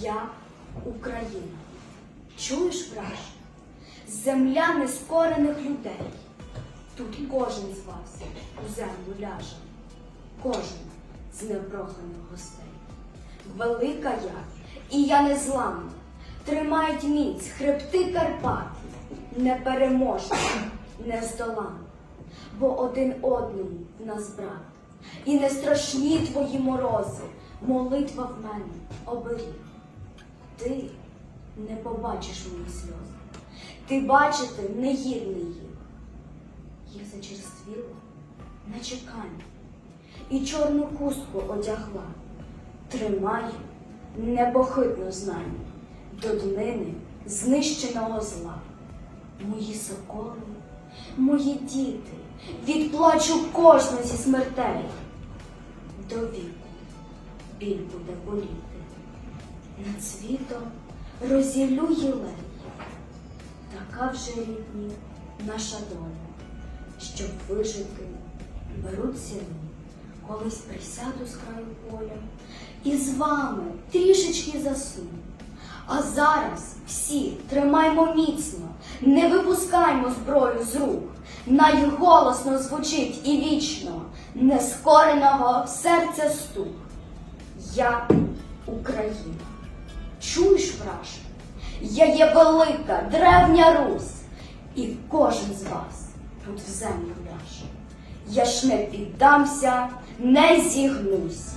Я Україна. Чуєш, враж? Земля нескорених людей. Тут кожен з вас у землю ляже, кожен з непроханих гостей. Велика я, і я незламна, тримають міць хребти Карпат, непереможна, нездоланна, бо один одному в нас брат. І не страшні твої морози, молитва в мене оберіг. Ти не побачиш мої сльози, ти бачити негідний їх. Я зачерствіла на чекання і чорну хустку одягла. Тримаю непохитно знання до днини знищеного зла. Мої соколи, мої діти, відплачу кожну зі смертей. До віку біль буде боліти. Над світом розілю гілей. Така вже рідні наша доля, щоб вижити, беруть сили, колись присяду з краю поля і з вами трішечки засну. А зараз всі тримаймо міцно, не випускаймо зброю з рук. Найголосно звучить і вічно, нескореного серця стук. Я Україна. Чуєш, враже? Я є велика, древня Русь, і кожен з вас тут в землю ляже. Я ж не піддамся, не зігнусь.